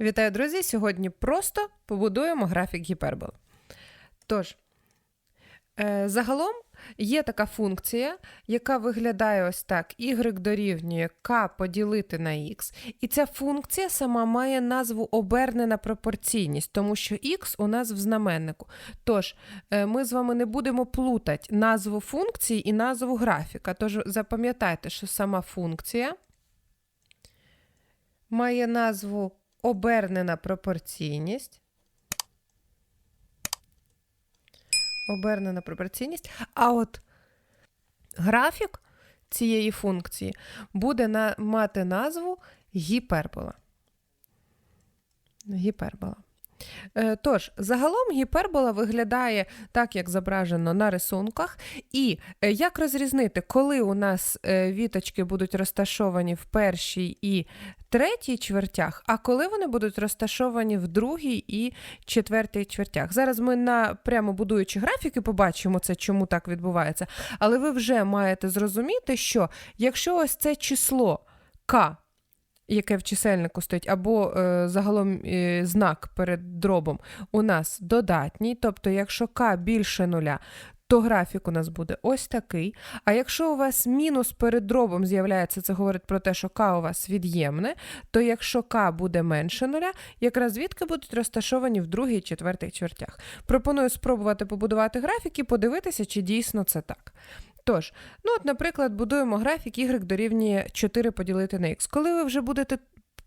Вітаю, друзі! Сьогодні просто побудуємо графік гіперболи. Тож, е, загалом є така функція, яка виглядає ось так: y дорівнює k поділити на x. І ця функція сама має назву обернена пропорційність, тому що x у нас в знаменнику. Тож, е, ми з вами не будемо плутати назву функції і назву графіка. Тож запам'ятайте, що сама функція має назву обернена пропорційність. Обернена пропорційність. А от графік цієї функції буде на, мати назву гіпербола. Гіпербола. Е, Тож, загалом гіпербола виглядає так, як зображено на рисунках. І е, як розрізнити, коли у нас е, віточки будуть розташовані в першій і третій чвертях, а коли вони будуть розташовані в другій і четвертій чвертях. Зараз ми на прямо будуючи графіки побачимо це, чому так відбувається. Але ви вже маєте зрозуміти, що якщо ось це число К яке в чисельнику стоїть, або е, загалом е, знак перед дробом у нас додатній, тобто, якщо k більше нуля, то графік у нас буде ось такий. А якщо у вас мінус перед дробом з'являється, це говорить про те, що k у вас від'ємне, то якщо k буде менше нуля, якраз звідки будуть розташовані в другій і четвертих чвертях. Пропоную спробувати побудувати графік і подивитися, чи дійсно це так. Тож, ну от, наприклад, будуємо графік y дорівнює 4 поділити на x. Коли ви вже будете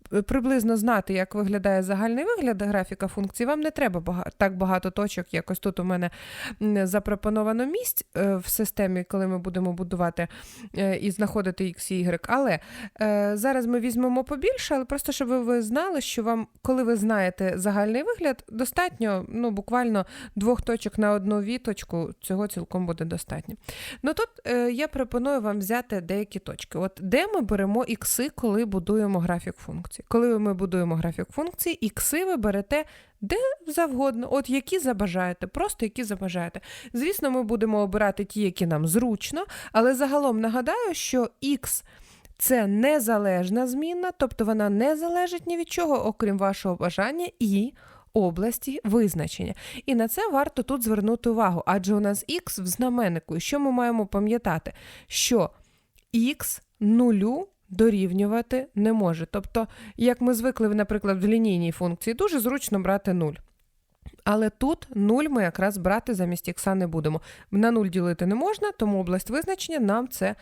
приблизно знати, як виглядає загальний вигляд графіка функції, вам не треба так багато точок, як ось тут у мене запропоновано місць е, в системі, коли ми будемо будувати е, і знаходити x y. Але е, зараз ми візьмемо побільше, але просто щоб ви знали, що вам, коли ви знаєте загальний вигляд, достатньо ну, буквально двох точок на одну віточку, цього цілком буде достатньо. Ну тут я пропоную вам взяти деякі точки. От Де ми беремо ікси, коли будуємо графік функції? Коли ми будуємо графік функції, ікси ви берете де завгодно, от які забажаєте, просто які забажаєте. Звісно, ми будемо обирати ті, які нам зручно, але загалом нагадаю, що х це незалежна змінна, тобто вона не залежить ні від чого, окрім вашого бажання і області визначення. І на це варто тут звернути увагу, адже у нас х в знаменнику. І що ми маємо пам'ятати? Що х нулю дорівнювати не може. Тобто, як ми звикли, наприклад, в лінійній функції, дуже зручно брати 0. Але тут 0 ми якраз брати замість ікса не будемо. На 0 ділити не можна, тому область визначення нам це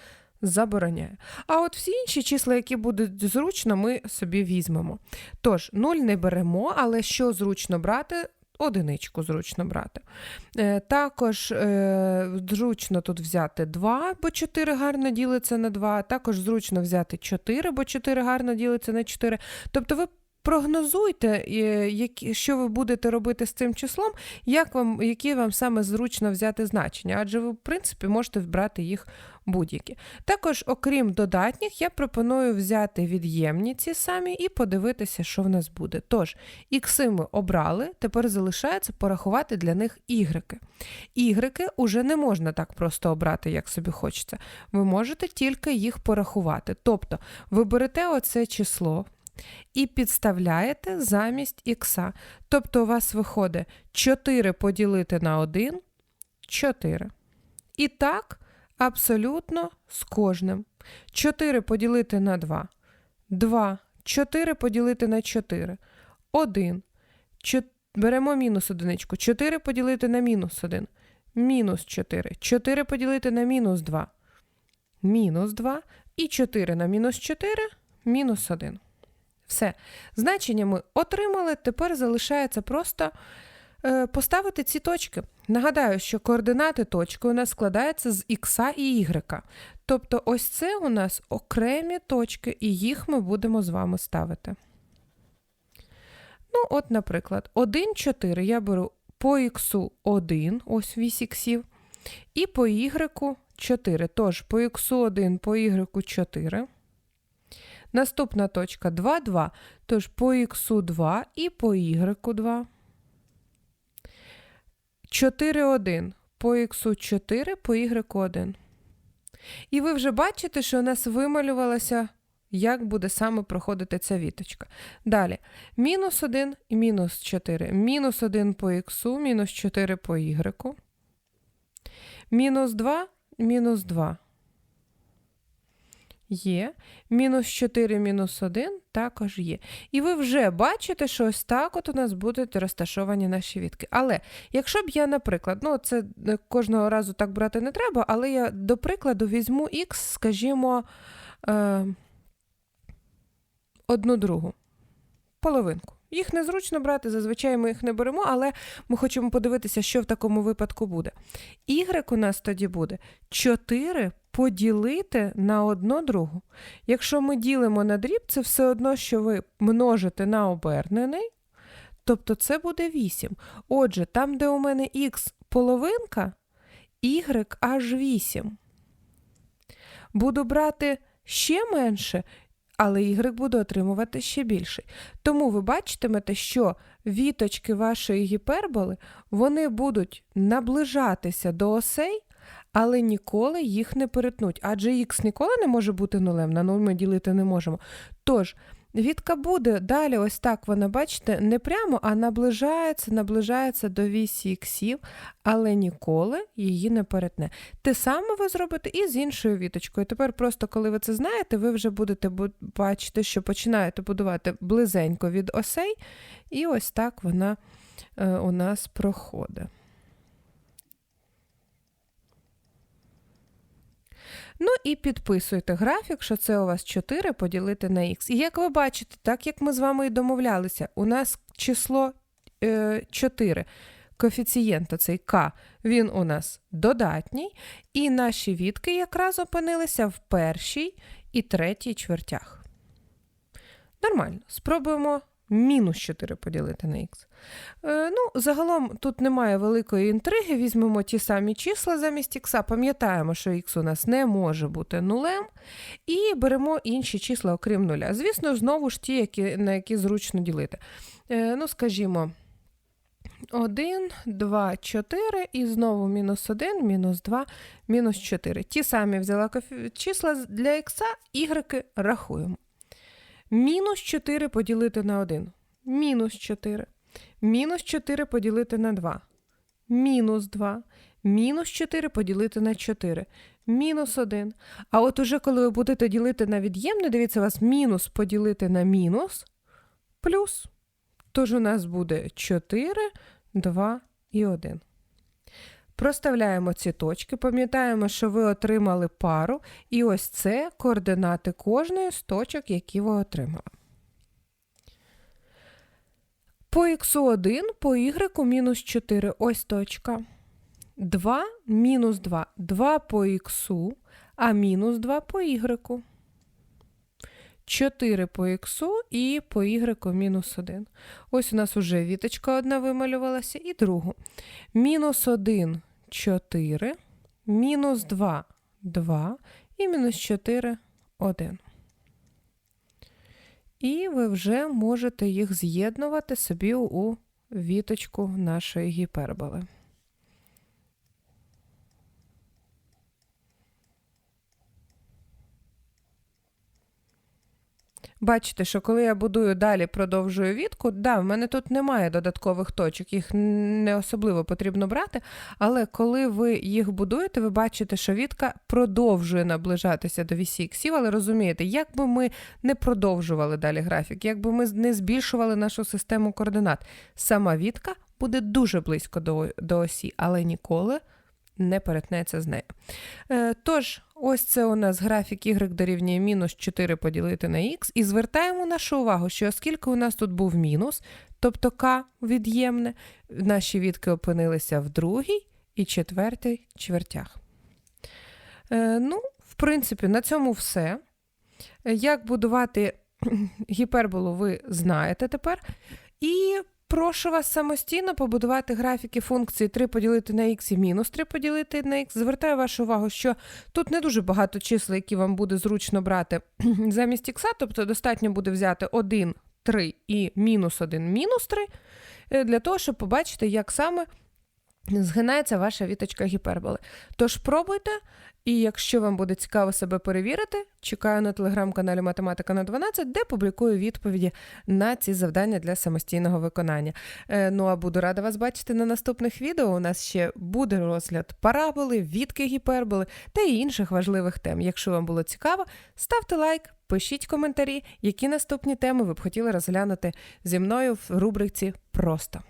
забороняє. А от всі інші числа, які будуть зручно, ми собі візьмемо. Тож, 0 не беремо, але що зручно брати, одиничку зручно брати. Е, також е, зручно тут взяти 2, бо 4 гарно ділиться на 2. Також зручно взяти 4, бо 4 гарно ділиться на 4. Тобто ви Прогнозуйте, що ви будете робити з цим числом, як вам, які вам саме зручно взяти значення, адже ви, в принципі, можете вбрати їх будь-які. Також, окрім додатніх, я пропоную взяти від'ємні ці самі і подивитися, що в нас буде. Тож, ікси ми обрали, тепер залишається порахувати для них ігреки. Ігреки уже не можна так просто обрати, як собі хочеться. Ви можете тільки їх порахувати. Тобто, ви берете оце число і підставляєте замість х. Тобто у вас виходить 4 поділити на 1 4. І так, абсолютно з кожним. 4 поділити на 2. 2. 4 поділити на 4. 1. Беремо мінус одиничку. 4 поділити на мінус 1. Мінус 4. 4 поділити на мінус 2. Мінус 2. І 4 на мінус 4 мінус 1. Все. Значення ми отримали, тепер залишається просто е, поставити ці точки. Нагадаю, що координати точки у нас складаються з х і y. Тобто, ось це у нас окремі точки, і їх ми будемо з вами ставити. Ну, от, наприклад, 1, 4 я беру по х 1, ось вісь іксів, і по y 4. Тож, по х 1, по y 4. Наступна точка 2, 2. Тож по х 2 і по y 2. 4, 1. По х 4, по y 1. І ви вже бачите, що у нас вималювалася як буде саме проходити ця віточка. Далі, мінус 1 і мінус 4. Мінус 1 по х, мінус 4 по y. Мінус 2, мінус 2. Є. Мінус 4, мінус 1 також є. І ви вже бачите, що ось так от у нас будуть розташовані наші відки. Але якщо б я, наприклад, ну це е, кожного разу так брати не треба, але я до прикладу візьму х, скажімо, е, одну другу, половинку. Їх незручно брати, зазвичай ми їх не беремо, але ми хочемо подивитися, що в такому випадку буде. Y у нас тоді буде 4 поділити на одну другу. Якщо ми ділимо на дріб, це все одно, що ви множите на обернений, тобто це буде 8. Отже, там, де у мене х половинка, y аж 8. Буду брати ще менше, але y буде отримувати ще більше. Тому ви бачитимете, що віточки вашої гіперболи вони будуть наближатися до осей, але ніколи їх не перетнуть. Адже х ніколи не може бути нулем, на нуль ми ділити не можемо. Тож, Вітка буде далі, ось так вона, бачите, не прямо, а наближається, наближається до вісі іксів, але ніколи її не перетне. Те саме ви зробите і з іншою віточкою. Тепер просто, коли ви це знаєте, ви вже будете бачити, що починаєте будувати близенько від осей, і ось так вона е, у нас проходить. Ну і підписуйте графік, що це у вас 4 поділити на х. І як ви бачите, так як ми з вами і домовлялися, у нас число е, 4. Коефіцієнт цей К, він у нас додатній, і наші відки якраз опинилися в першій і третій чвертях. Нормально. Спробуємо мінус 4 поділити на х. Е, ну, Загалом тут немає великої інтриги. Візьмемо ті самі числа замість х, пам'ятаємо, що х у нас не може бути нулем, і беремо інші числа, окрім нуля. Звісно, знову ж ті, які, на які зручно ділити. Е, ну, скажімо. 1, 2, 4 і знову мінус 1, мінус 2, мінус 4. Ті самі взяла числа для х, y рахуємо. Мінус 4 поділити на 1. Мінус 4. Мінус 4 поділити на 2. Мінус 2. Мінус 4 поділити на 4. Мінус 1. А от уже коли ви будете ділити на від'ємне, дивіться, у вас мінус поділити на мінус плюс. Тож у нас буде 4, 2 і 1. Проставляємо ці точки, пам'ятаємо, що ви отримали пару, і ось це координати кожної з точок, які ви отримали. По х1 по y мінус 4 ось точка. 2 мінус 2. 2 по х, а мінус 2 по y. 4 по х і по y мінус 1. Ось у нас вже віточка одна вималювалася, і другу. Мінус 1 4, мінус 2 2 і мінус 4 1. І ви вже можете їх з'єднувати собі у віточку нашої гіперболи. Бачите, що коли я будую далі, продовжую вітку, да, в мене тут немає додаткових точок, їх не особливо потрібно брати. Але коли ви їх будуєте, ви бачите, що вітка продовжує наближатися до вісі іксів, але розумієте, як би ми не продовжували далі графік, як би ми не збільшували нашу систему координат, сама вітка буде дуже близько до, до осі, але ніколи не перетнеться з нею. Е, тож, ось це у нас графік y дорівнює мінус 4 поділити на х, і звертаємо нашу увагу, що оскільки у нас тут був мінус, тобто k від'ємне, наші відки опинилися в другій і четвертій чвертях. Е, ну, в принципі, на цьому все. Як будувати гіперболу, ви знаєте тепер. І Прошу вас самостійно побудувати графіки функції 3 поділити на х і мінус 3 поділити на х. Звертаю вашу увагу, що тут не дуже багато чисел, які вам буде зручно брати замість х, тобто достатньо буде взяти 1, 3 і мінус 1, мінус 3, е, для того, щоб побачити, як саме згинається ваша віточка гіперболи. Тож пробуйте, і якщо вам буде цікаво себе перевірити, чекаю на телеграм-каналі Математика на 12, де публікую відповіді на ці завдання для самостійного виконання. Е, ну а буду рада вас бачити на наступних відео. У нас ще буде розгляд параболи, відки гіперболи та й інших важливих тем. Якщо вам було цікаво, ставте лайк. Пишіть коментарі, які наступні теми ви б хотіли розглянути зі мною в рубриці Просто.